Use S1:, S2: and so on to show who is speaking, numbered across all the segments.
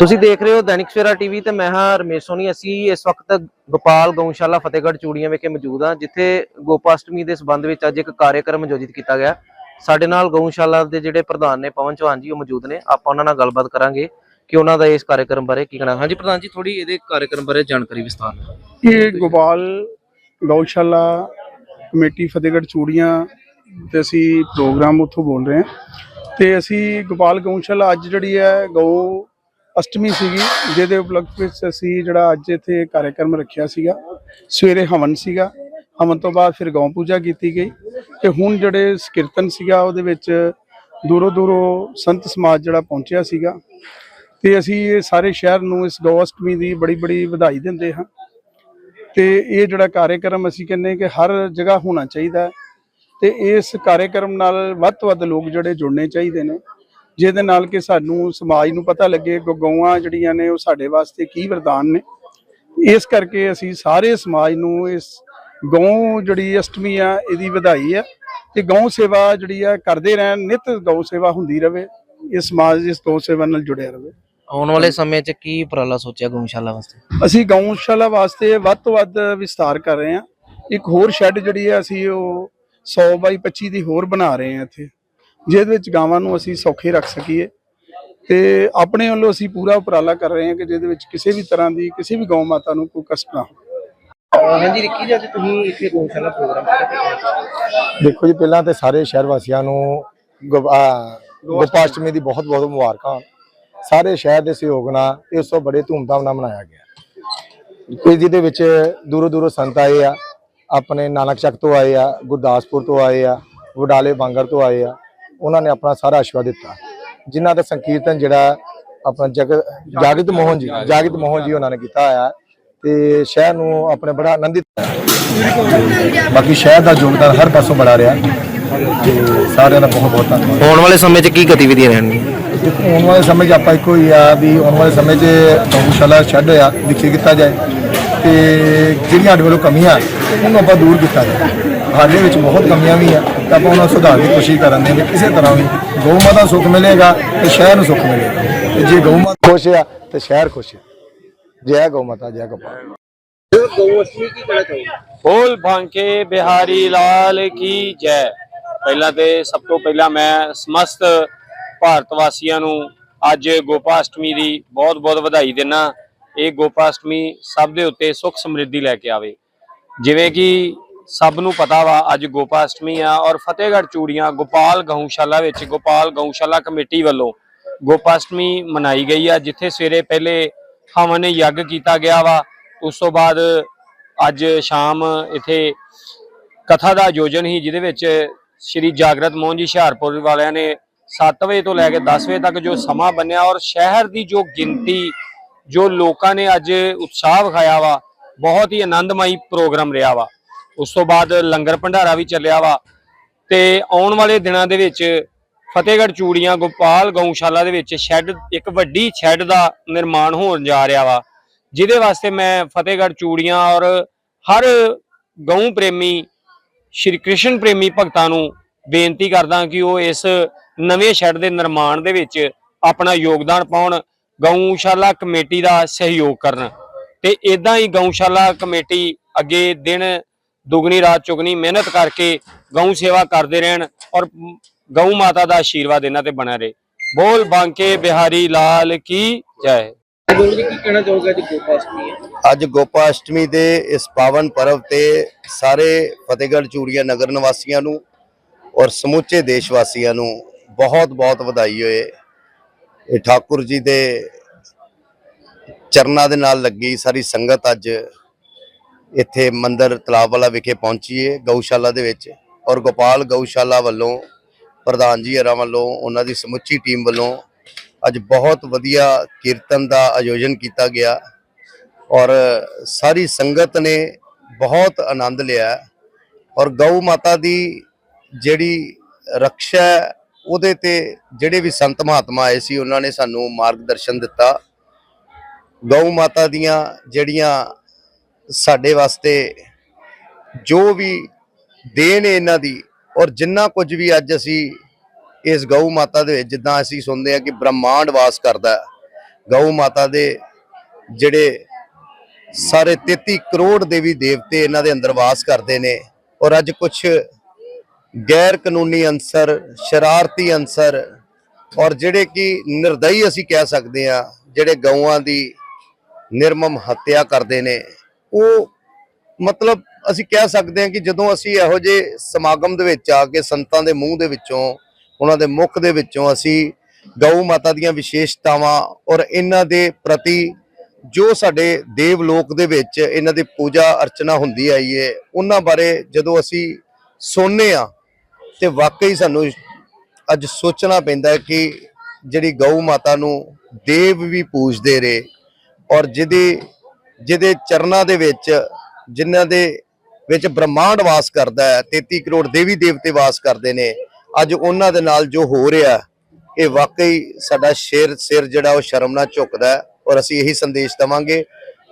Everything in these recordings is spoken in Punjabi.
S1: ਤੁਸੀਂ ਦੇਖ ਰਹੇ ਹੋ ਦੈਨਿਕ ਸਵੇਰਾ ਟੀਵੀ ਤੇ ਮੈਂ ਹਾਂ ਰਮੇਸ਼ ਸੋਨੀ। ਅਸੀਂ ਇਸ ਵਕਤ ਗੋਪਾਲ ਗਊਸ਼ਾਲਾ ਫਤਿਹਗੜ੍ਹ ਚੂੜੀਆਂ ਵਿਖੇ ਮੌਜੂਦ ਹਾਂ, ਜਿੱਥੇ ਗੋਪਾਸ਼ਟਮੀ ਦੇ ਸਬੰਧ ਵਿੱਚ ਅੱਜ ਇੱਕ ਕਾਰਜਕ੍ਰਮ ਆਯੋਜਿਤ ਕੀਤਾ ਗਿਆ। ਸਾਡੇ ਨਾਲ ਗਊਸ਼ਾਲਾ ਦੇ ਜਿਹੜੇ ਪ੍ਰਧਾਨ ਨੇ ਪਵਨ ਚੌਹਾਨ ਜੀ, ਉਹ ਮੌਜੂਦ ਨੇ। ਆਪਾਂ ਉਹਨਾਂ ਨਾਲ ਗੱਲਬਾਤ ਕਰਾਂਗੇ ਕਿ ਉਹਨਾਂ ਦਾ ਇਸ ਕਾਰਜਕ੍ਰਮ ਬਾਰੇ ਕੀ ਕਹਿਣਾ। ਹਾਂਜੀ ਪ੍ਰਧਾਨ ਜੀ ਥੋੜੀ ਇਹਦੇ ਕਾਰਜਕ੍ਰਮ ਬਾਰੇ ਜਾਣਕਾਰੀ ਵਿਸਥਾਰ ਨਾਲ।
S2: ਇਹ ਗੋਪਾਲ ਗਊਸ਼ਾਲਾ ਕਮੇਟੀ ਫਤਿਹਗੜ੍ਹ ਚੂੜੀਆਂ ਤੇ ਅਸੀਂ ਪ੍ਰੋਗਰਾਮ ਉੱਥੋਂ ਬੋਲ ਰਹੇ ਹਾਂ। ਤੇ ਅਸੀਂ ਗੋਪਾਲ ਗਊਸ਼ਾਲਾ ਅੱਜ ਜਿਹੜੀ ਹੈ, ਗਊ ਅਸ਼ਟਮੀ ਸੀਗੀ, ਜਿਹਦੇ ਉਪਲਕਸ਼ ਵਿੱਚ ਅਸੀਂ ਜਿਹੜਾ ਅੱਜ ਇੱਥੇ ਕਾਰਜਕ੍ਰਮ ਰੱਖਿਆ ਸੀਗਾ, ਸਵੇਰੇ ਹਵਨ ਸੀਗਾ, ਹਵਨ ਤੋਂ ਬਾਅਦ ਫਿਰ ਗਊ ਪੂਜਾ ਕੀਤੀ ਗਈ ਤੇ ਹੁਣ ਜਿਹੜੇ ਕੀਰਤਨ ਸੀਗਾ ਉਹਦੇ ਵਿੱਚ ਦੂਰੋਂ ਦੂਰੋਂ ਸੰਤ ਸਮਾਜ ਜਿਹੜਾ ਪਹੁੰਚਿਆ ਸੀਗਾ ਤੇ ਅਸੀਂ ਇਹ ਸਾਰੇ ਸ਼ਹਿਰ ਨੂੰ ਇਸ ਗਊ ਅਸ਼ਟਮੀ ਦੀ ਬੜੀ ਬੜੀ ਵਧਾਈ ਦਿੰਦੇ ਹਾਂ ਤੇ ਇਹ ਜਿਹੜਾ ਕਾਰਜਕ੍ਰਮ ਅਸੀਂ ਕਹਿੰਦੇ ਕਿ ਹਰ ਜਗ੍ਹਾ ਹੋਣਾ ਚਾਹੀਦਾ ਹੈ ਤੇ ਇਸ ਕਾਰਜਕ੍ਰਮ ਨਾਲ ਵੱਧ ਤੋਂ ਵੱਧ ਲੋਕ ਜਿਹੜੇ ਜੁੜਨੇ ਚਾਹੀਦੇ ਨੇ। ਜਿਹਦੇ ਨਾਲ ਕਿ ਸਾਨੂੰ ਸਮਾਜ ਨੂੰ ਪਤਾ ਲੱਗੇ ਕਿ ਗਊਆਂ ਜਿਹੜੀਆਂ ਨੇ ਉਹ ਸਾਡੇ ਵਾਸਤੇ ਕੀ ਵਰਦਾਨ ਨੇ। ਇਸ ਕਰਕੇ ਅਸੀਂ ਸਾਰੇ ਸਮਾਜ ਨੂੰ ਇਸ ਗਊ ਜਿਹੜੀ ਅਸ਼ਟਮੀ ਆ ਇਹਦੀ ਵਧਾਈ ਆ ਤੇ ਗਊ ਸੇਵਾ ਜਿਹੜੀ ਆ ਕਰਦੇ ਰਹਿਣ ਨਿਤ ਗਊ ਸੇਵਾ ਹੁੰਦੀ ਰਵੇ ਇਹ ਸਮਾਜ ਇਸ ਗਊ ਸੇਵਾ ਨਾਲ ਜੁੜਿਆ ਰਵੇ।
S1: ਆਉਣ ਵਾਲੇ ਸਮੇਂ 'ਚ ਕੀ ਉਪਰਾਲਾ ਸੋਚਿਆ ਗਊਸ਼ਾਲਾ ਵਾਸਤੇ?
S2: ਅਸੀਂ ਗਊਸ਼ਾਲਾ ਵਾਸਤੇ ਵੱਧ ਤੋਂ ਵੱਧ ਵਿਸਤਾਰ ਕਰ ਰਹੇ ਹਾਂ। ਇੱਕ ਹੋਰ ਸ਼ੈੱਡ ਜਿਹੜੀ ਹੈ ਅਸੀਂ ਉਹ 100 ਬਾਈ 25 ਦੀ ਹੋਰ ਬਣਾ ਰਹੇ ਹਾਂ ਇੱਥੇ। ਜਿਹਦੇ ਵਿੱਚ ਗਾਵਾਂ ਨੂੰ ਅਸੀਂ ਸੌਖੇ ਰੱਖ ਸਕੀਏ ਤੇ ਆਪਣੇ ਵੱਲੋਂ ਅਸੀਂ ਪੂਰਾ ਉਪਰਾਲਾ ਕਰ ਰਹੇ ਹਾਂ ਕਿ ਜਿਹਦੇ ਵਿੱਚ ਕਿਸੇ ਵੀ ਤਰ੍ਹਾਂ ਦੀ ਕਿਸੇ ਵੀ ਗਊ ਮਾਤਾ ਨੂੰ ਕੋਈ ਕਸ਼ਟ ਨਾ ਹੋਵੇ।
S1: ਹਾਂਜੀ ਰਿੱਕੀ ਜੀ ਅੱਜ ਤੁਸੀਂ ਇੱਥੇ ਗਊਸ਼ਾਲਾ ਪ੍ਰੋਗਰਾਮ
S3: ਦੇਖੋ ਜੀ ਪਹਿਲਾਂ ਤੇ ਸਾਰੇ ਸ਼ਹਿਰ ਵਾਸੀਆਂ ਨੂੰ ਗੋਪਾਸ਼ਟਮੀ ਦੀ ਬਹੁਤ ਬਹੁਤ ਮੁਬਾਰਕਾਂ। ਸਾਰੇ ਸ਼ਹਿਰ ਦੇ ਸਹਿਯੋਗ ਨਾਲ ਇਸ ਤੋਂ ਬੜੇ ਧੂਮਧਾਮ ਨਾਲ ਮਨਾਇਆ ਗਿਆ। ਕੋਈ ਜਿਹਦੇ ਵਿੱਚ ਦੂਰੋਂ ਦੂਰੋਂ ਸੰਤ ਆਏ ਆ ਆਪਣੇ ਨਾਨਕ ਚੱਕ ਤੋਂ ਆਏ ਆ ਗੁਰਦਾਸਪੁਰ ਤੋਂ ਆਏ ਆ ਵਡਾਲੇ ਬਾਂਗਰ ਤੋਂ ਆਏ ਆ। ਉਹਨਾਂ ਨੇ ਆਪਣਾ ਸਾਰਾ ਆਸ਼ੀਰਵਾਦ ਦਿੱਤਾ। ਜਿਨ੍ਹਾਂ ਦਾ ਸੰਕੀਰਤਨ ਜਿਹੜਾ ਆਪਣਾ ਜਗ ਜਾਗਿਤ ਮੋਹਨ ਜੀ ਜਾਗਿਤ ਮੋਹਨ ਜੀ ਉਹਨਾਂ ਨੇ ਕੀਤਾ ਹੋਇਆ। ਤੇ ਸ਼ਹਿਰ ਨੂੰ ਆਪਣੇ ਬੜਾ ਆਨੰਦਿਤ ਬਾਕੀ ਸ਼ਹਿਰ ਦਾ ਯੋਗਦਾਨ ਹਰ ਪਾਸੋਂ ਬੜਾ ਰਿਹਾ। ਤੇ ਸਾਰਿਆਂ ਦਾ ਬਹੁਤ ਬਹੁਤ ਧੰਨਵਾਦ।
S1: ਆਉਣ ਵਾਲੇ ਸਮੇਂ 'ਚ ਕੀ ਗਤੀਵਿਧੀਆਂ ਰਹਿਣਗੀਆਂ?
S3: ਆਉਣ ਵਾਲੇ ਸਮੇਂ 'ਚ ਆਪਾਂ ਇੱਕੋ ਹੀ ਆ ਵੀ ਆਉਣ ਵਾਲੇ ਸਮੇਂ 'ਚ ਗਊਸ਼ਾਲਾ ਛੱਡ ਆ ਵਿਕਸਿਤ ਕੀਤਾ ਜਾਏ। ਤੇ ਜਿਹੜੀਆਂ ਸਾਡੇ ਵੱਲੋਂ ਕਮੀਆਂ ਉਹਨੂੰ ਆਪਾਂ ਦੂਰ ਕੀਤਾ ਜਾਏ। ਸਾਡੇ ਵਿੱਚ ਬਹੁਤ ਕਮੀਆਂ ਵੀ ਆ। ਤਾਂ ਆਪਾਂ ਉਹਨਾਂ ਨੂੰ ਦੀ ਕੋਸ਼ਿਸ਼ ਕਰਨ ਵੀ ਕਿਸੇ ਤਰ੍ਹਾਂ ਵੀ ਗਊ ਮਾਤਾ ਸੁੱਖ ਮਿਲੇਗਾ ਤੇ ਸ਼ਹਿਰ ਨੂੰ ਸੁੱਖ ਮਿਲੇਗਾ। ਤੇ ਜੇ ਗਊ ਮਾਤਾ ਖੁਸ਼ ਆ, ਤੇ ਸ਼ਹਿਰ ਖੁਸ਼ ਆ। ਜੈ ਗਊ ਮਾਤਾ, ਜੈ ਗੋਪਾਲ
S4: ਬੋਲ ਬਾਂਕੇ ਬਿਹਾਰੀ ਲਾਲ ਕੀ ਜੈ। ਪਹਿਲਾਂ ਤੇ ਸਭ ਤੋਂ ਪਹਿਲਾਂ ਮੈਂ ਸਮਸਤ ਭਾਰਤ ਵਾਸੀਆਂ ਨੂੰ ਅੱਜ ਗੋਪਾਸ਼ਟਮੀ ਦੀ ਬਹੁਤ-ਬਹੁਤ ਵਧਾਈ ਦਿੰਨਾ। ਇਹ ਗੋਪਾਸ਼ਟਮੀ ਸਭ ਦੇ ਉੱਤੇ ਸੁੱਖ ਸਮਰਿੱਧੀ ਲੈ ਕੇ ਆਵੇ। ਜਿਵੇਂ ਕਿ ਸਭ ਨੂੰ ਪਤਾ ਵਾ, ਅੱਜ ਗੋਪਾ ਅਸ਼ਟਮੀ ਆ ਔਰ ਫਤਿਹਗੜ੍ਹ ਚੂੜੀਆਂ ਗੋਪਾਲ ਗਊਸ਼ਾਲਾ ਵਿੱਚ ਗੋਪਾਲ ਗਊਸ਼ਾਲਾ ਕਮੇਟੀ ਵੱਲੋਂ ਗੋਪਾਸ਼ਟਮੀ ਮਨਾਈ ਗਈ ਆ, ਜਿੱਥੇ ਸਵੇਰੇ ਪਹਿਲੇ ਹਵਨ ਯੱਗ ਕੀਤਾ ਗਿਆ ਵਾ, ਉਸ ਤੋਂ ਬਾਅਦ ਅੱਜ ਸ਼ਾਮ ਇੱਥੇ ਕਥਾ ਦਾ ਆਯੋਜਨ ਸੀ, ਜਿਹਦੇ ਵਿੱਚ ਸ਼੍ਰੀ ਜਾਗਰਤ ਮੋਹਨ ਜੀ ਹੁਸ਼ਿਆਰਪੁਰ ਵਾਲਿਆਂ ਨੇ 7 ਵਜੇ ਤੋਂ ਲੈ ਕੇ 10 ਵਜੇ ਤੱਕ ਜੋ ਸਮਾਂ ਬੰਨਿਆ ਔਰ ਸ਼ਹਿਰ ਦੀ ਜੋ ਗਿਣਤੀ, ਜੋ ਲੋਕਾਂ ਨੇ ਅੱਜ ਉਤਸ਼ਾਹ ਵਿਖਾਇਆ ਵਾ, ਬਹੁਤ ਹੀ ਆਨੰਦਮਈ ਪ੍ਰੋਗਰਾਮ ਰਿਹਾ ਵਾ। ਉਸ ਤੋਂ ਬਾਅਦ ਲੰਗਰ ਭੰਡਾਰਾ ਵੀ ਚੱਲਿਆ ਵਾ ਤੇ ਆਉਣ ਵਾਲੇ ਦਿਨਾਂ ਦੇ ਵਿੱਚ ਫਤਿਹਗੜ੍ਹ ਚੂੜੀਆਂ ਗੋਪਾਲ ਗਊਸ਼ਾਲਾ ਦੇ ਵਿੱਚ ਸ਼ੈੱਡ, ਇੱਕ ਵੱਡੀ ਸ਼ੈੱਡ ਦਾ ਨਿਰਮਾਣ ਹੋਣ ਜਾ ਰਿਹਾ ਵਾ, ਜਿਹਦੇ ਵਾਸਤੇ ਮੈਂ ਫਤਿਹਗੜ੍ਹ ਚੂੜੀਆਂ ਔਰ ਹਰ ਗਊ ਪ੍ਰੇਮੀ, ਸ਼੍ਰੀ ਕ੍ਰਿਸ਼ਨ ਪ੍ਰੇਮੀ ਭਗਤਾਂ ਨੂੰ ਬੇਨਤੀ ਕਰਦਾ ਕਿ ਉਹ ਇਸ ਨਵੇਂ ਸ਼ੈੱਡ ਦੇ ਨਿਰਮਾਣ ਦੇ ਵਿੱਚ ਆਪਣਾ ਯੋਗਦਾਨ ਪਾਉਣ, ਗਊਸ਼ਾਲਾ ਕਮੇਟੀ ਦਾ ਸਹਿਯੋਗ ਕਰਨ ਤੇ ਇਦਾਂ ਹੀ ਗਊਸ਼ਾਲਾ ਕਮੇਟੀ ਅੱਗੇ ਦਿਨ ਦੁਗਣੀ ਰਾਤ ਚੁਗਣੀ ਮਿਹਨਤ ਕਰਕੇ ਗਊ ਸੇਵਾ ਕਰਦੇ ਰਹਿਣ ਔਰ ਗਊ ਮਾਤਾ ਦਾ ਆਸ਼ੀਰਵਾਦ ਇਹਨਾਂ ਤੇ ਬਣਿਆ ਰਹੇ। ਬੋਲ ਬਾਂਕੇ ਬਿਹਾਰੀ ਲਾਲ ਕੀ ਜੈ।
S1: ਗੋਲ ਜੀ ਕੀ ਕਹਿਣਾ ਚਾਹੋਗੇ ਅੱਜ ਗੋਪਾਸ਼ਟਮੀ ਹੈ?
S5: ਅੱਜ ਗੋਪਾਸ਼ਟਮੀ ਦੇ ਇਸ ਪਾਵਨ ਪਰਵ ਤੇ ਸਾਰੇ ਫਤਿਹਗੜ੍ਹ ਚੂੜੀਆ ਨਗਰ ਨਿਵਾਸੀਆਂ ਨੂੰ ਔਰ ਸਮੁੱਚੇ ਦੇਸ਼ ਵਾਸੀਆਂ ਨੂੰ ਬਹੁਤ ਬਹੁਤ ਵਧਾਈ ਹੋਏ। ਇਹ ਠਾਕੁਰ ਜੀ ਦੇ ਚਰਨਾਂ ਦੇ ਨਾਲ ਲੱਗੀ ਸਾਰੀ ਸੰਗਤ ਅੱਜ ਇੱਥੇ ਮੰਦਰ ਤਲਾਬ ਵਾਲਾ ਵਿਖੇ ਪਹੁੰਚੀਏ ਗਊਸ਼ਾਲਾ ਦੇ ਵਿੱਚ ਔਰ ਗੋਪਾਲ ਗਊਸ਼ਾਲਾ ਵੱਲੋਂ, ਪ੍ਰਧਾਨ ਜੀ ਹਰਾਂ ਵੱਲੋਂ, ਉਹਨਾਂ ਦੀ ਸਮੁੱਚੀ ਟੀਮ ਵੱਲੋਂ ਅੱਜ ਬਹੁਤ ਵਧੀਆ ਕੀਰਤਨ ਦਾ ਆਯੋਜਨ ਕੀਤਾ ਗਿਆ ਔਰ ਸਾਰੀ ਸੰਗਤ ਨੇ ਬਹੁਤ ਆਨੰਦ ਲਿਆ ਔਰ ਗਊ ਮਾਤਾ ਦੀ ਜਿਹੜੀ ਰੱਖਿਆ ਉਹਦੇ ਤੇ ਜਿਹੜੇ ਵੀ ਸੰਤ ਮਹਾਤਮਾ ਆਏ ਸੀ, ਉਹਨਾਂ ਨੇ ਸਾਨੂੰ ਮਾਰਗਦਰਸ਼ਨ ਦਿੱਤਾ। ਗਊ ਮਾਤਾ ਦੀਆਂ ਜਿਹੜੀਆਂ ਸਾਡੇ ਵਾਸਤੇ ਜੋ ਵੀ ਦੇਣ ਹੈ ਇਹਨਾਂ ਦੀ, ਔਰ ਜਿੰਨਾ ਕੁਝ ਵੀ ਅੱਜ ਅਸੀਂ ਇਸ ਗਊ ਮਾਤਾ ਦੇ ਵਿੱਚ ਜਿੱਦਾਂ ਅਸੀਂ ਸੁਣਦੇ ਹਾਂ ਕਿ ਬ੍ਰਹਮਾਂਡ ਵਾਸ ਕਰਦਾ ਗਊ ਮਾਤਾ ਦੇ ਜਿਹੜੇ ਸਾਰੇ 33 ਕਰੋੜ ਦੇਵੀ ਦੇਵਤੇ ਇਹਨਾਂ ਦੇ ਅੰਦਰ ਵਾਸ ਕਰਦੇ ਨੇ, ਔਰ ਅੱਜ ਕੁਝ ਗੈਰ ਕਾਨੂੰਨੀ ਅੰਸਰ ਸ਼ਰਾਰਤੀ ਅੰਸਰ ਔਰ ਜਿਹੜੇ ਕਿ ਨਿਰਦਈ ਅਸੀਂ ਕਹਿ ਸਕਦੇ ਆ ਜਿਹੜੇ ਗਊਆਂ ਦੀ ਨਿਰਮਮ ਹੱਤਿਆ ਕਰਦੇ ਨੇ ਉਹ ਮਤਲਬ ਅਸੀਂ ਕਹਿ ਸਕਦੇ ਹਾਂ ਕਿ ਜਦੋਂ ਅਸੀਂ ਇਹੋ ਜਿਹੇ ਸਮਾਗਮ ਦੇ ਵਿੱਚ ਆ ਕੇ ਸੰਤਾਂ ਦੇ ਮੂੰਹ ਦੇ ਵਿੱਚੋਂ, ਉਹਨਾਂ ਦੇ ਮੁਖ ਦੇ ਵਿੱਚੋਂ ਅਸੀਂ ਗਊ ਮਾਤਾ ਦੀਆਂ ਵਿਸ਼ੇਸ਼ਤਾਵਾਂ ਔਰ ਇਹਨਾਂ ਦੇ ਪ੍ਰਤੀ ਜੋ ਸਾਡੇ ਦੇਵ ਲੋਕ ਦੇ ਵਿੱਚ ਇਹਨਾਂ ਦੀ ਪੂਜਾ ਅਰਚਨਾ ਹੁੰਦੀ ਆਈ ਹੈ ਉਹਨਾਂ ਬਾਰੇ ਜਦੋਂ ਅਸੀਂ ਸੁਣਨੇ ਆ ਤੇ ਵਾਕਈ ਸਾਨੂੰ ਅੱਜ ਸੋਚਣਾ ਪੈਂਦਾ ਕਿ ਜਿਹੜੀ ਗਊ ਮਾਤਾ ਨੂੰ ਦੇਵ ਵੀ ਪੂਜਦੇ ਰਹੇ ਔਰ ਜਿਹਦੇ ਜਿਹਦੇ ਚਰਨਾਂ ਦੇ ਵਿੱਚ, ਜਿਨ੍ਹਾਂ ਦੇ ਵਿੱਚ ਬ੍ਰਹਮਾਂਡ ਵਾਸ ਕਰਦਾ ਹੈ 33 ਕਰੋੜ ਦੇਵੀ ਦੇਵਤੇ ਵਾਸ ਕਰਦੇ ਨੇ, ਅੱਜ ਉਹਨਾਂ ਦੇ ਨਾਲ ਜੋ ਹੋ ਰਿਹਾ, ਇਹ ਵਾਕਈ ਸਾਡਾ ਸ਼ੇਰ ਸਿਰ ਜਿਹੜਾ ਉਹ ਸ਼ਰਮ ਨਾਲ ਝੁਕਦਾ ਹੈ ਔਰ ਅਸੀਂ ਇਹੀ ਸੰਦੇਸ਼ ਦਵਾਂਗੇ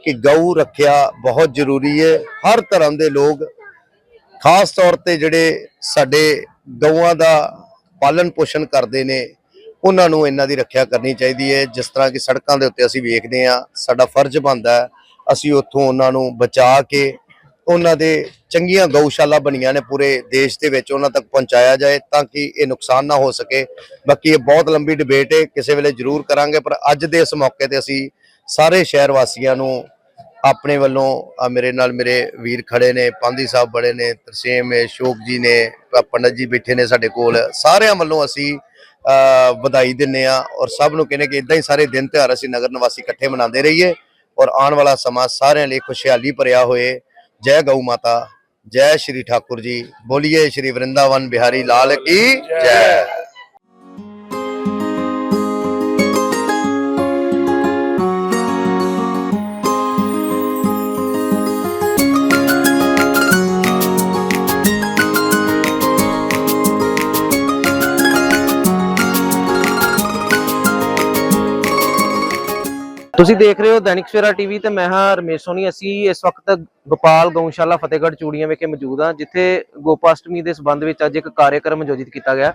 S5: ਕਿ ਗਊ ਰੱਖਿਆ ਬਹੁਤ ਜ਼ਰੂਰੀ ਹੈ। ਹਰ ਧਰਮ ਦੇ ਲੋਕ ਖਾਸ ਤੌਰ ਤੇ ਜਿਹੜੇ ਸਾਡੇ ਗਊਆਂ ਦਾ ਪਾਲਣ ਪੋਸ਼ਣ ਕਰਦੇ ਨੇ, ਉਹਨਾਂ ਨੂੰ ਇਹਨਾਂ ਦੀ ਰੱਖਿਆ ਕਰਨੀ ਚਾਹੀਦੀ ਹੈ। ਜਿਸ ਤਰ੍ਹਾਂ ਕਿ ਸੜਕਾਂ ਦੇ ਉੱਤੇ ਅਸੀਂ ਵੇਖਦੇ ਹਾਂ, ਸਾਡਾ ਫਰਜ਼ ਬਣਦਾ ਹੈ ਅਸੀਂ ਉੱਥੋਂ ਉਹਨਾਂ ਨੂੰ ਬਚਾ ਕੇ ਉਹਨਾਂ ਦੇ ਚੰਗੀਆਂ ਗਊਸ਼ਾਲਾ ਬਣੀਆਂ ਨੇ ਪੂਰੇ ਦੇਸ਼ ਦੇ ਵਿੱਚ ਉਹਨਾਂ ਤੱਕ ਪਹੁੰਚਾਇਆ ਜਾਏ ਤਾਂ ਕਿ ਇਹ ਨੁਕਸਾਨ ਨਾ ਹੋ ਸਕੇ। ਬਾਕੀ ਇਹ ਬਹੁਤ ਲੰਬੀ ਡਿਬੇਟ ਹੈ, ਕਿਸੇ ਵੇਲੇ ਜ਼ਰੂਰ ਕਰਾਂਗੇ, ਪਰ ਅੱਜ ਦੇ ਇਸ ਮੌਕੇ ਤੇ ਅਸੀਂ ਸਾਰੇ ਸ਼ਹਿਰ ਵਾਸੀਆਂ ਨੂੰ ਆਪਣੇ ਵੱਲੋਂ ਮੇਰੇ ਨਾਲ ਮੇਰੇ ਵੀਰ ਖੜੇ ਨੇ ਪਾਂਦੀ ਸਾਹਿਬ ਬੜੇ ਨੇ, ਤਰਸੇਮ ਹੈ ਸ਼ੋਕ ਜੀ ਨੇ ਪ- ਪੰਡਤ ਜੀ ਬੈਠੇ ਨੇ ਸਾਡੇ ਕੋਲ। ਸਾਰਿਆਂ ਵੱਲੋਂ ਅਸੀਂ ਵਧਾਈ ਦਿੰਨੇ ਆ ਔਰ ਸਭ ਨੂੰ ਕਹਿੰਦੇ ਕਿ ਇਦਾਂ ਹੀ ਸਾਰੇ ਦਿਨ ਤਿਉਹਾਰ ਅਸੀਂ ਨਗਰ ਨਿਵਾਸੀ ਇਕੱਠੇ ਮਨਾਉਂਦੇ ਰਹੀਏ। ਔਰ ਆਉਣ ਵਾਲਾ ਸਮਾਂ ਸਾਰਿਆਂ ਲਈ ਖੁਸ਼ਹਾਲੀ ਭਰਿਆ ਹੋਏ। ਜੈ ਗਊ ਮਾਤਾ, ਜੈ ਸ਼੍ਰੀ ਠਾਕੁਰ ਜੀ। ਬੋਲੀਏ ਸ਼੍ਰੀ ਵਰਿੰਦਾਵਨ ਬਿਹਾਰੀ ਲਾਲ ਕੀ? ਜੈ।
S1: ਤੁਸੀਂ ਦੇਖ ਰਹੇ ਹੋ ਦੈਨਿਕ ਸਵੇਰਾ ਟੀਵੀ ਤੇ ਮੈਂ ਹਾਂ ਰਮੇਸ਼ ਸੋਨੀ। ਅਸੀਂ ਇਸ ਵਕਤ ਗੋਪਾਲ ਗਊਸ਼ਾਲਾ ਫਤਿਹਗੜ੍ਹ ਚੂੜੀਆਂ ਵਿਖੇ ਮੌਜੂਦ ਹਾਂ, ਜਿੱਥੇ ਗੋਪਾਸ਼ਟਮੀ ਦੇ ਸਬੰਧ ਵਿੱਚ ਅੱਜ ਇੱਕ ਕਾਰਜਕ੍ਰਮ ਆਯੋਜਿਤ ਕੀਤਾ ਗਿਆ।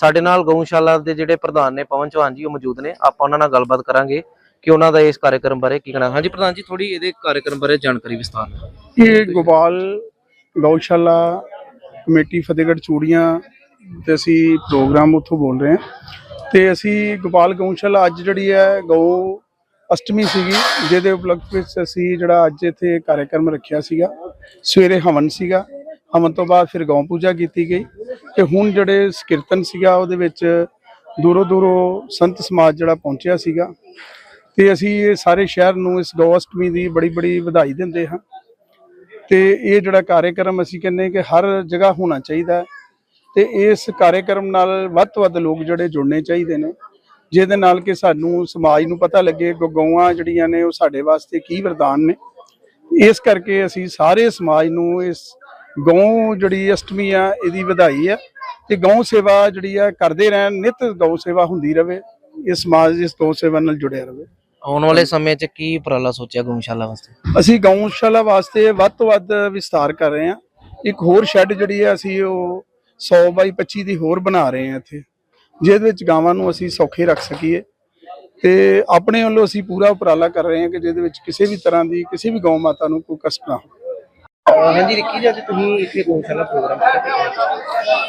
S1: ਸਾਡੇ ਨਾਲ ਗਊਸ਼ਾਲਾ ਦੇ ਜਿਹੜੇ ਪ੍ਰਧਾਨ ਨੇ ਪਵਨ ਚੌਹਾਨ ਜੀ, ਉਹ ਮੌਜੂਦ ਨੇ। ਆਪਾਂ ਉਹਨਾਂ ਨਾਲ ਗੱਲਬਾਤ ਕਰਾਂਗੇ ਕਿ ਉਹਨਾਂ ਦਾ ਇਸ ਕਾਰਜਕ੍ਰਮ ਬਾਰੇ ਕੀ ਕਹਿਣਾ। ਹਾਂਜੀ ਪ੍ਰਧਾਨ ਜੀ ਥੋੜੀ ਇਹਦੇ ਕਾਰਜਕ੍ਰਮ ਬਾਰੇ ਜਾਣਕਾਰੀ ਵਿਸਤਾਰ ਨਾਲ।
S2: ਇਹ ਗੋਪਾਲ ਗਊਸ਼ਾਲਾ ਕਮੇਟੀ ਫਤਿਹਗੜ੍ਹ ਚੂੜੀਆਂ ਤੇ ਅਸੀਂ ਪ੍ਰੋਗਰਾਮ ਉੱਥੋਂ ਬੋਲ ਰਹੇ ਹਾਂ। ਤੇ ਅਸੀਂ ਗੋਪਾਲ ਗਊਸ਼ਾਲਾ ਅੱਜ ਜਿਹੜੀ ਹੈ ਗਊ ਅਸ਼ਟਮੀ ਸੀਗੀ, ਜਿਹਦੇ ਉਪਲਕਸ਼ ਵਿੱਚ ਅਸੀਂ ਜਿਹੜਾ ਅੱਜ ਇੱਥੇ ਕਾਰਜਕ੍ਰਮ ਰੱਖਿਆ ਸੀਗਾ, ਸਵੇਰੇ ਹਵਨ ਸੀਗਾ। ਹਵਨ ਤੋਂ ਬਾਅਦ ਫਿਰ ਗਊ ਪੂਜਾ ਕੀਤੀ ਗਈ ਤੇ ਹੁਣ ਜਿਹੜੇ ਕੀਰਤਨ ਸੀਗਾ, ਉਹਦੇ ਵਿੱਚ ਦੂਰੋਂ ਦੂਰੋਂ ਸੰਤ ਸਮਾਜ ਜਿਹੜਾ ਪਹੁੰਚਿਆ ਸੀਗਾ। ਤੇ ਅਸੀਂ ਇਹ ਸਾਰੇ ਸ਼ਹਿਰ ਨੂੰ ਇਸ ਗਊ ਅਸ਼ਟਮੀ ਦੀ ਬੜੀ ਬੜੀ ਵਧਾਈ ਦਿੰਦੇ ਹਾਂ। ਤੇ ਇਹ ਜਿਹੜਾ ਕਾਰਜਕ੍ਰਮ ਅਸੀਂ ਕਹਿੰਦੇ ਕਿ ਹਰ ਜਗ੍ਹਾ ਹੋਣਾ ਚਾਹੀਦਾ ਹੈ। ਤੇ ਇਸ ਕਾਰਜਕ੍ਰਮ ਨਾਲ ਵੱਧ ਤੋਂ ਵੱਧ ਲੋਕ ਜਿਹੜੇ ਜੁੜਨੇ ਚਾਹੀਦੇ ਨੇ। ਜਿਹਦੇ ਨਾਲ ਕਿ ਸਾਨੂੰ ਸਮਾਜ ਨੂੰ ਪਤਾ ਲੱਗੇ ਕਿ ਗਊਆਂ ਜਿਹੜੀਆਂ ਨੇ ਉਹ ਸਾਡੇ ਵਾਸਤੇ ਕੀ ਵਰਦਾਨ ਨੇ। ਇਸ ਕਰਕੇ ਅਸੀਂ ਸਾਰੇ ਸਮਾਜ ਨੂੰ ਇਸ ਗਊ ਜਿਹੜੀ ਅਸ਼ਟਮੀ ਆ ਇਹਦੀ ਵਧਾਈ ਆ ਤੇ ਗਊ ਸੇਵਾ ਜਿਹੜੀ ਆ ਕਰਦੇ ਰਹਿਣ ਨਿਤ ਗਊ ਸੇਵਾ ਹੁੰਦੀ ਰਵੇ ਇਹ ਸਮਾਜ ਇਸ ਗਊ ਸੇਵਾ ਨਾਲ ਜੁੜਿਆ ਰਵੇ।
S1: ਆਉਣ ਵਾਲੇ ਸਮੇਂ 'ਚ ਕੀ ਉਪਰਾਲਾ ਸੋਚਿਆ ਗਊਸ਼ਾਲਾ ਵਾਸਤੇ?
S2: ਅਸੀਂ ਗਊਸ਼ਾਲਾ ਵਾਸਤੇ ਵੱਧ ਤੋਂ ਵੱਧ ਵਿਸਤਾਰ ਕਰ ਰਹੇ ਹਾਂ। ਇੱਕ ਹੋਰ ਸ਼ੈੱਡ ਜਿਹੜੀ ਹੈ ਅਸੀਂ ਉਹ 100 ਬਾਈ 25 ਦੀ ਹੋਰ ਬਣਾ ਰਹੇ ਹਾਂ ਇੱਥੇ। ਜਿਹਦੇ ਵਿੱਚ ਗਾਵਾਂ ਨੂੰ ਅਸੀਂ ਸੌਖੇ ਰੱਖ ਸਕੀਏ ਤੇ ਆਪਣੇ ਵੱਲੋਂ ਅਸੀਂ ਪੂਰਾ ਉਪਰਾਲਾ ਕਰ ਰਹੇ ਹਾਂ ਕਿ ਜਿਹਦੇ ਵਿੱਚ ਕਿਸੇ ਵੀ ਤਰ੍ਹਾਂ ਦੀ ਕਿਸੇ ਵੀ ਗਊ ਮਾਤਾ ਨੂੰ ਕੋਈ ਕਸ਼ਟ ਨਾ ਹੋਵੇ।
S1: ਹਾਂਜੀ ਰਿੱਕੀ ਜੀ ਅੱਜ ਤੁਸੀਂ ਇੱਥੇ ਗਊਸ਼ਾਲਾ ਪ੍ਰੋਗਰਾਮ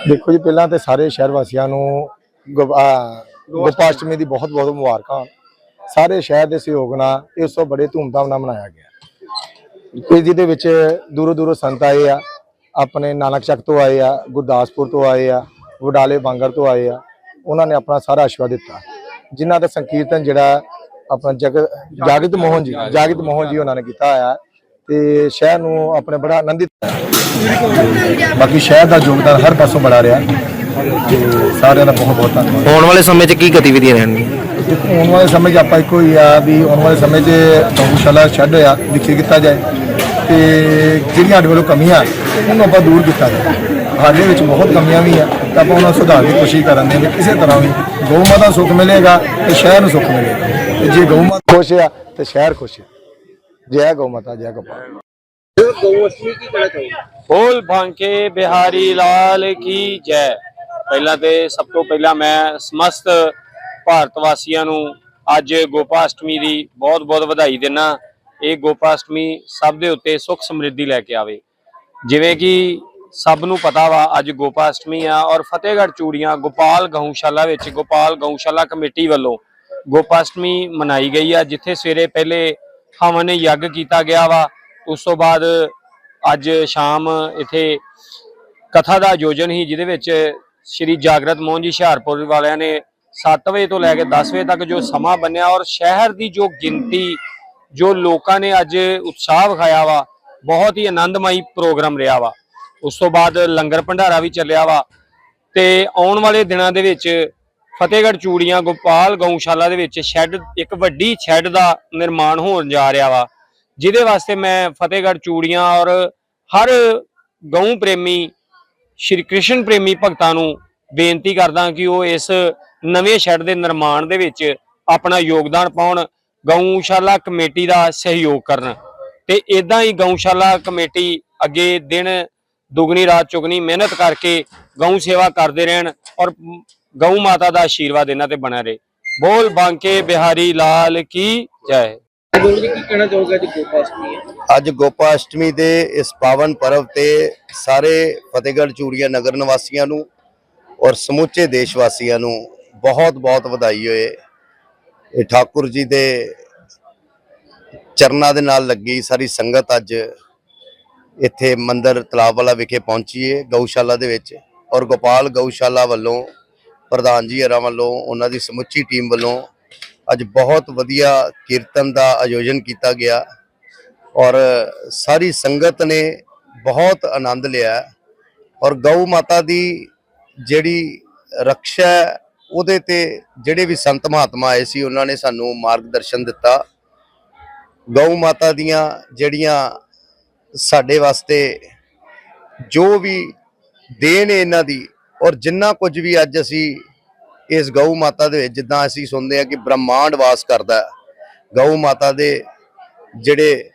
S3: ਦੇਖੋ ਜੀ ਪਹਿਲਾਂ ਤੇ ਸਾਰੇ ਸ਼ਹਿਰ ਵਾਸੀਆਂ ਨੂੰ ਗੋਪਾਸ਼ਟਮੀ ਦੀ ਬਹੁਤ ਬਹੁਤ ਮੁਬਾਰਕਾਂ। ਸਾਰੇ ਸ਼ਹਿਰ ਦੇ ਸਹਿਯੋਗ ਨਾਲ ਇਹ ਉਤਸਵ ਬੜੇ ਧੂਮਧਾਮ ਨਾਲ ਮਨਾਇਆ ਗਿਆ। ਤੇ ਜਿਹਦੇ ਵਿੱਚ ਦੂਰੋਂ ਦੂਰੋਂ ਸੰਤ ਆਏ ਆ ਆਪਣੇ ਨਾਨਕ ਚੱਕ ਤੋਂ ਆਏ ਆ ਗੁਰਦਾਸਪੁਰ ਤੋਂ ਆਏ ਆ ਵਡਾਲੇ ਬਾਂਗਰ ਤੋਂ ਆਏ ਆ। ਉਹਨਾਂ ਨੇ ਆਪਣਾ ਸਾਰਾ ਆਸ਼ੀਰਵਾਦ ਦਿੱਤਾ। ਜਿਨ੍ਹਾਂ ਦਾ ਸੰਕੀਰਤਨ ਜਿਹੜਾ ਆਪਣਾ ਜਗ ਜਾਗਿਤ ਮੋਹਨ ਜੀ ਜਾਗਿਤ ਮੋਹਨ ਜੀ ਉਹਨਾਂ ਨੇ ਕੀਤਾ ਹੋਇਆ। ਤੇ ਸ਼ਹਿਰ ਨੂੰ ਆਪਣੇ ਬੜਾ ਆਨੰਦਿਤ ਬਾਕੀ ਸ਼ਹਿਰ ਦਾ ਯੋਗਦਾਨ ਹਰ ਪਾਸੋਂ ਬੜਾ ਰਿਹਾ। ਤੇ ਸਾਰਿਆਂ ਦਾ ਬਹੁਤ ਬਹੁਤ ਧੰਨਵਾਦ।
S1: ਆਉਣ ਵਾਲੇ ਸਮੇਂ 'ਚ ਕੀ ਗਤੀਵਿਧੀਆਂ ਰਹਿਣਗੀਆਂ?
S3: ਆਉਣ ਵਾਲੇ ਸਮੇਂ 'ਚ ਆਪਾਂ ਇੱਕੋ ਹੀ ਆ ਵੀ ਆਉਣ ਵਾਲੇ ਸਮੇਂ 'ਚ ਗਊਸ਼ਾਲਾ ਛੱਡ ਆ ਵਿਕਸਿਤ ਕੀਤਾ ਜਾਏ। ਤੇ ਜਿਹੜੀਆਂ ਸਾਡੇ ਵੱਲੋਂ ਕਮੀਆਂ ਉਹਨੂੰ ਆਪਾਂ ਦੂਰ ਕੀਤਾ ਜਾਏ। ਸਾਡੇ ਵਿੱਚ ਬਹੁਤ ਕਮੀਆਂ ਵੀ ਆ, ਤਾਂ ਆਪਾਂ ਉਹਨਾਂ ਨੂੰ ਦੀ ਕੋਸ਼ਿਸ਼ ਕਰਨ ਵੀ ਕਿਸੇ ਤਰ੍ਹਾਂ ਵੀ ਗਊ ਮਾਤਾ ਸੁੱਖ ਮਿਲੇਗਾ ਤੇ ਸ਼ਹਿਰ ਨੂੰ ਸੁੱਖ ਮਿਲੇਗਾ। ਤੇ ਜੇ ਗਊ ਮਾਤਾ ਖੁਸ਼ ਆ, ਤੇ ਸ਼ਹਿਰ ਖੁਸ਼ ਆ। ਜੈ ਗਊ ਮਾਤਾ, ਜੈ ਗੋਪਾਲ
S4: ਬੋਲ ਬਾਂਕੇ ਬਿਹਾਰੀ ਲਾਲ ਕੀ ਜੈ। ਪਹਿਲਾਂ ਤੇ ਸਭ ਤੋਂ ਪਹਿਲਾਂ ਮੈਂ ਸਮਸਤ ਭਾਰਤ ਵਾਸੀਆਂ ਨੂੰ ਅੱਜ ਗੋਪਾਸ਼ਟਮੀ ਦੀ ਬਹੁਤ-ਬਹੁਤ ਵਧਾਈ ਦਿੰਨਾ। ਇਹ ਗੋਪਾਸ਼ਟਮੀ ਸਭ ਦੇ ਉੱਤੇ ਸੁੱਖ ਸਮਰਿੱਧੀ ਲੈ ਕੇ ਆਵੇ। ਜਿਵੇਂ ਕਿ ਸਭ ਨੂੰ ਪਤਾ ਵਾ, ਅੱਜ ਗੋਪਾ ਅਸ਼ਟਮੀ ਆ ਔਰ ਫਤਿਹਗੜ੍ਹ ਚੂੜੀਆਂ ਗੋਪਾਲ ਗਊਸ਼ਾਲਾ ਵਿੱਚ ਗੋਪਾਲ ਗਊਸ਼ਾਲਾ ਕਮੇਟੀ ਵੱਲੋਂ ਗੋਪਾਸ਼ਟਮੀ ਮਨਾਈ ਗਈ ਆ, ਜਿੱਥੇ ਸਵੇਰੇ ਪਹਿਲੇ ਹਵਨ ਯੱਗ ਕੀਤਾ ਗਿਆ ਵਾ, ਉਸ ਤੋਂ ਬਾਅਦ ਅੱਜ ਸ਼ਾਮ ਇੱਥੇ ਕਥਾ ਦਾ ਆਯੋਜਨ ਸੀ, ਜਿਹਦੇ ਵਿੱਚ ਸ਼੍ਰੀ ਜਾਗਰਤ ਮੋਹਨ ਜੀ ਹੁਸ਼ਿਆਰਪੁਰ ਵਾਲਿਆਂ ਨੇ 7 ਵਜੇ ਤੋਂ ਲੈ ਕੇ 10 ਵਜੇ ਤੱਕ ਜੋ ਸਮਾਂ ਬੰਨਿਆ ਔਰ ਸ਼ਹਿਰ ਦੀ ਜੋ ਗਿਣਤੀ, ਜੋ ਲੋਕਾਂ ਨੇ ਅੱਜ ਉਤਸ਼ਾਹ ਵਿਖਾਇਆ ਵਾ, ਬਹੁਤ ਹੀ ਆਨੰਦਮਈ ਪ੍ਰੋਗਰਾਮ ਰਿਹਾ ਵਾ। ਉਸ ਤੋਂ ਬਾਅਦ ਲੰਗਰ ਭੰਡਾਰਾ ਵੀ ਚੱਲਿਆ ਵਾ ਤੇ ਆਉਣ ਵਾਲੇ ਦਿਨਾਂ ਦੇ ਵਿੱਚ ਫਤਿਹਗੜ੍ਹ ਚੂੜੀਆਂ ਗੋਪਾਲ ਗਊਸ਼ਾਲਾ ਦੇ ਵਿੱਚ ਸ਼ੈੱਡ, ਇੱਕ ਵੱਡੀ ਸ਼ੈੱਡ ਦਾ ਨਿਰਮਾਣ ਹੋਣ ਜਾ ਰਿਹਾ ਵਾ, ਜਿਹਦੇ ਵਾਸਤੇ ਮੈਂ ਫਤਿਹਗੜ੍ਹ ਚੂੜੀਆਂ ਔਰ ਹਰ ਗਊ ਪ੍ਰੇਮੀ, ਸ਼੍ਰੀ ਕ੍ਰਿਸ਼ਨ ਪ੍ਰੇਮੀ ਭਗਤਾਂ ਨੂੰ ਬੇਨਤੀ ਕਰਦਾ ਕਿ ਉਹ ਇਸ ਨਵੇਂ ਸ਼ੈੱਡ ਦੇ ਨਿਰਮਾਣ ਦੇ ਵਿੱਚ ਆਪਣਾ ਯੋਗਦਾਨ ਪਾਉਣ, ਗਊਸ਼ਾਲਾ ਕਮੇਟੀ ਦਾ ਸਹਿਯੋਗ ਕਰਨ ਤੇ ਇਦਾਂ ਹੀ ਗਊਸ਼ਾਲਾ ਕਮੇਟੀ ਅੱਗੇ ਦਿਨ ਦੁਗਣੀ ਰਾਤ ਚੁਗਣੀ ਮਿਹਨਤ ਕਰਕੇ ਗਊ ਸੇਵਾ ਕਰਦੇ ਰਹਿਣ ਔਰ ਗਊ ਮਾਤਾ ਦਾ ਆਸ਼ੀਰਵਾਦ ਇਹਨਾਂ ਤੇ ਬਣਿਆ ਰਹੇ। ਬੋਲ ਬਾਂਕੇ ਬਿਹਾਰੀ ਲਾਲ ਕੀ ਜੈ।
S1: ਗੋਲ ਜੀ ਕੀ ਕਹਿਣਾ ਚਾਹੋਗੇ ਅੱਜ ਗੋਪਾਸ਼ਟਮੀ
S5: ਦੇ ਇਸ ਪਾਵਨ ਪਰਵ ਤੇ ਸਾਰੇ ਫਤਿਹਗੜ੍ਹ ਚੂੜੀਆ ਨਗਰ ਨਿਵਾਸੀਆਂ ਨੂੰ ਔਰ ਸਮੁੱਚੇ ਦੇਸ਼ ਵਾਸੀਆਂ ਨੂੰ ਬਹੁਤ ਬਹੁਤ ਵਧਾਈ ਹੋਏ। ਇਹ ਠਾਕੁਰ ਜੀ ਦੇ ਚਰਨਾਂ ਦੇ ਨਾਲ ਲੱਗੀ ਸਾਰੀ ਸੰਗਤ ਅੱਜ ਇੱਥੇ ਮੰਦਰ ਤਲਾਬ ਵਾਲਾ ਵਿਖੇ ਪਹੁੰਚੀਏ ਗਊਸ਼ਾਲਾ ਦੇ ਵਿੱਚ ਔਰ ਗੋਪਾਲ ਗਊਸ਼ਾਲਾ ਵੱਲੋਂ, ਪ੍ਰਧਾਨ ਜੀ ਹਰਾਂ ਵੱਲੋਂ, ਉਹਨਾਂ ਦੀ ਸਮੁੱਚੀ ਟੀਮ ਵੱਲੋਂ ਅੱਜ ਬਹੁਤ ਵਧੀਆ ਕੀਰਤਨ ਦਾ ਆਯੋਜਨ ਕੀਤਾ ਗਿਆ ਔਰ ਸਾਰੀ ਸੰਗਤ ਨੇ ਬਹੁਤ ਆਨੰਦ ਲਿਆ ਔਰ ਗਊ ਮਾਤਾ ਦੀ ਜਿਹੜੀ ਰੱਖਿਆ ਉਹਦੇ ਤੇ ਜਿਹੜੇ ਵੀ ਸੰਤ ਮਹਾਤਮਾ ਆਏ ਸੀ, ਉਹਨਾਂ ਨੇ ਸਾਨੂੰ ਮਾਰਗਦਰਸ਼ਨ ਦਿੱਤਾ। ਗਊ ਮਾਤਾ ਦੀਆਂ ਜਿਹੜੀਆਂ ਸਾਡੇ ਵਾਸਤੇ ਜੋ ਵੀ ਦੇਣ ਹੈ ਇਹਨਾਂ ਦੀ ਔਰ ਜਿੰਨਾ ਕੁਝ ਵੀ ਅੱਜ ਅਸੀਂ ਇਸ ਗਊ ਮਾਤਾ ਦੇ ਵਿੱਚ ਜਿੱਦਾਂ ਅਸੀਂ ਸੁਣਦੇ ਆ ਕਿ ਬ੍ਰਹਮਾਂਡ ਵਾਸ ਕਰਦਾ ਗਊ ਮਾਤਾ ਦੇ ਜਿਹੜੇ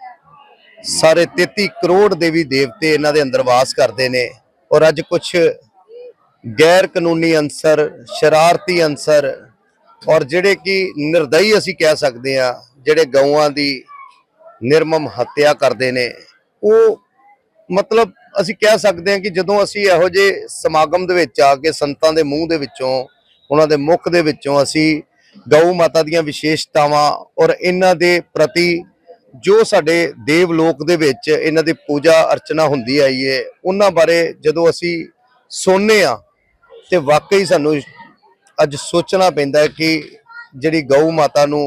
S5: ਸਾਰੇ 33 ਕਰੋੜ ਦੇਵੀ ਦੇਵਤੇ ਇਹਨਾਂ ਦੇ ਅੰਦਰ ਵਾਸ ਕਰਦੇ ਨੇ ਔਰ ਅੱਜ ਕੁਝ ਗੈਰ ਕਾਨੂੰਨੀ ਅੰਸਰ ਸ਼ਰਾਰਤੀ ਅੰਸਰ ਔਰ ਜਿਹੜੇ ਕਿ ਨਿਰਦਈ ਅਸੀਂ ਕਹਿ ਸਕਦੇ ਆ ਜਿਹੜੇ ਗਊਆਂ ਦੀ ਨਿਰਮਮ ਹੱਤਿਆ ਕਰਦੇ ਨੇ। ਉਹ ਮਤਲਬ ਅਸੀਂ ਕਹਿ ਸਕਦੇ ਹਾਂ ਕਿ ਜਦੋਂ ਅਸੀਂ ਇਹੋ ਜਿਹੇ ਸਮਾਗਮ ਦੇ ਵਿੱਚ ਆ ਕੇ ਸੰਤਾਂ ਦੇ ਮੂੰਹ ਦੇ ਵਿੱਚੋਂ, ਉਹਨਾਂ ਦੇ ਮੁਖ ਦੇ ਵਿੱਚੋਂ ਅਸੀਂ ਗਊ ਮਾਤਾ ਦੀਆਂ ਵਿਸ਼ੇਸ਼ਤਾਵਾਂ ਔਰ ਇਹਨਾਂ ਦੇ ਪ੍ਰਤੀ ਜੋ ਸਾਡੇ ਦੇਵ ਲੋਕ ਦੇ ਵਿੱਚ ਇਹਨਾਂ ਦੀ ਪੂਜਾ ਅਰਚਨਾ ਹੁੰਦੀ ਆਈ ਹੈ ਉਹਨਾਂ ਬਾਰੇ ਜਦੋਂ ਅਸੀਂ ਸੁਣਨੇ ਆ ਤੇ ਵਾਕਈ ਸਾਨੂੰ ਅੱਜ ਸੋਚਣਾ ਪੈਂਦਾ ਕਿ ਜਿਹੜੀ ਗਊ ਮਾਤਾ ਨੂੰ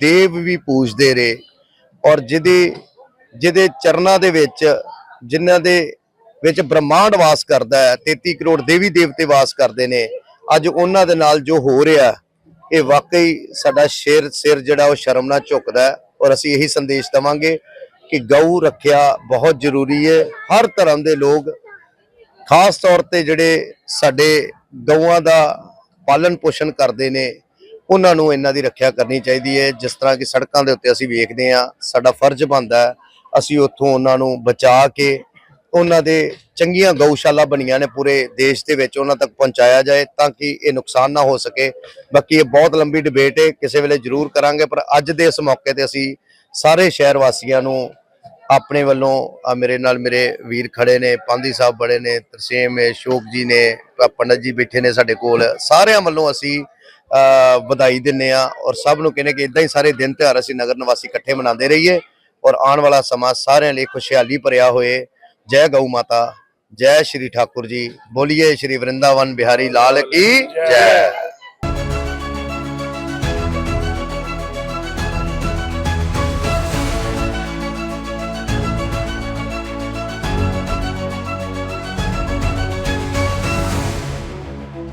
S5: ਦੇਵ ਵੀ ਪੂਜਦੇ ਰਹੇ ਔਰ ਜਿਹਦੇ ਜਿਹਦੇ ਚਰਨਾਂ ਦੇ ਵਿੱਚ, ਜਿਨ੍ਹਾਂ ਦੇ ਵਿੱਚ ਬ੍ਰਹਮਾਂਡ ਵਾਸ ਕਰਦਾ ਹੈ 33 ਕਰੋੜ ਦੇਵੀ ਦੇਵਤੇ ਵਾਸ ਕਰਦੇ ਨੇ, ਅੱਜ ਉਹਨਾਂ ਦੇ ਨਾਲ ਜੋ ਹੋ ਰਿਹਾ, ਇਹ ਵਾਕਈ ਸਾਡਾ ਸ਼ੇਰ, ਸਿਰ ਜਿਹੜਾ ਉਹ ਸ਼ਰਮ ਨਾਲ ਝੁਕਦਾ ਹੈ ਔਰ ਅਸੀਂ ਇਹੀ ਸੰਦੇਸ਼ ਦਵਾਂਗੇ ਕਿ ਗਊ ਰੱਖਿਆ ਬਹੁਤ ਜ਼ਰੂਰੀ ਹੈ। ਹਰ ਧਰਮ ਦੇ ਲੋਕ ਖਾਸ ਤੌਰ ਤੇ ਜਿਹੜੇ ਸਾਡੇ ਗਊਆਂ ਦਾ ਪਾਲਣ ਪੋਸ਼ਣ ਕਰਦੇ ਨੇ, ਉਹਨਾਂ ਨੂੰ ਇਹਨਾਂ ਦੀ ਰੱਖਿਆ ਕਰਨੀ ਚਾਹੀਦੀ ਹੈ। ਜਿਸ ਤਰ੍ਹਾਂ ਕਿ ਸੜਕਾਂ ਦੇ ਉੱਤੇ ਅਸੀਂ ਵੇਖਦੇ ਹਾਂ, ਸਾਡਾ ਫਰਜ਼ ਬਣਦਾ ਅਸੀਂ ਉੱਥੋਂ ਉਹਨਾਂ ਨੂੰ ਬਚਾ ਕੇ ਉਹਨਾਂ ਦੇ ਚੰਗੀਆਂ ਗਊਸ਼ਾਲਾ ਬਣੀਆਂ ਨੇ ਪੂਰੇ ਦੇਸ਼ ਦੇ ਵਿੱਚ ਉਹਨਾਂ ਤੱਕ ਪਹੁੰਚਾਇਆ ਜਾਏ ਤਾਂ ਕਿ ਇਹ ਨੁਕਸਾਨ ਨਾ ਹੋ ਸਕੇ। ਬਾਕੀ ਇਹ ਬਹੁਤ ਲੰਬੀ ਡਿਬੇਟ ਹੈ, ਕਿਸੇ ਵੇਲੇ ਜ਼ਰੂਰ ਕਰਾਂਗੇ, ਪਰ ਅੱਜ ਦੇ ਇਸ ਮੌਕੇ ਤੇ ਅਸੀਂ ਸਾਰੇ ਸ਼ਹਿਰ ਵਾਸੀਆਂ ਨੂੰ ਆਪਣੇ ਵੱਲੋਂ ਮੇਰੇ ਨਾਲ ਮੇਰੇ ਵੀਰ ਖੜੇ ਨੇ ਪਾਂਦੀ ਸਾਹਿਬ ਬੜੇ ਨੇ, ਤਰਸੇਮ ਹੈ ਸ਼ੋਕ ਜੀ ਨੇ ਆਹ ਪੰਡਤ ਜੀ ਬੈਠੇ ਨੇ ਸਾਡੇ ਕੋਲ। ਸਾਰਿਆਂ ਵੱਲੋਂ ਅਸੀਂ ਵਧਾਈ ਦਿੰਨੇ ਆ ਔਰ ਸਭ ਨੂੰ ਕਹਿੰਦੇ ਕਿ ਇਦਾਂ ਹੀ ਸਾਰੇ ਦਿਨ ਤਿਉਹਾਰ ਅਸੀਂ ਨਗਰ ਨਿਵਾਸੀ ਇਕੱਠੇ ਮਨਾਉਂਦੇ ਰਹੀਏ। ਔਰ ਆਉਣ ਵਾਲਾ ਸਮਾਂ ਸਾਰਿਆਂ ਲਈ ਖੁਸ਼ਹਾਲੀ ਭਰਿਆ ਹੋਏ। ਜੈ ਗਊ ਮਾਤਾ, ਜੈ ਸ਼੍ਰੀ ਠਾਕੁਰ ਜੀ, ਬੋਲੀਏ ਸ਼੍ਰੀ ਵਰਿੰਦਾਵਨ ਬਿਹਾਰੀ ਲਾਲ ਕੀ ਜੈ।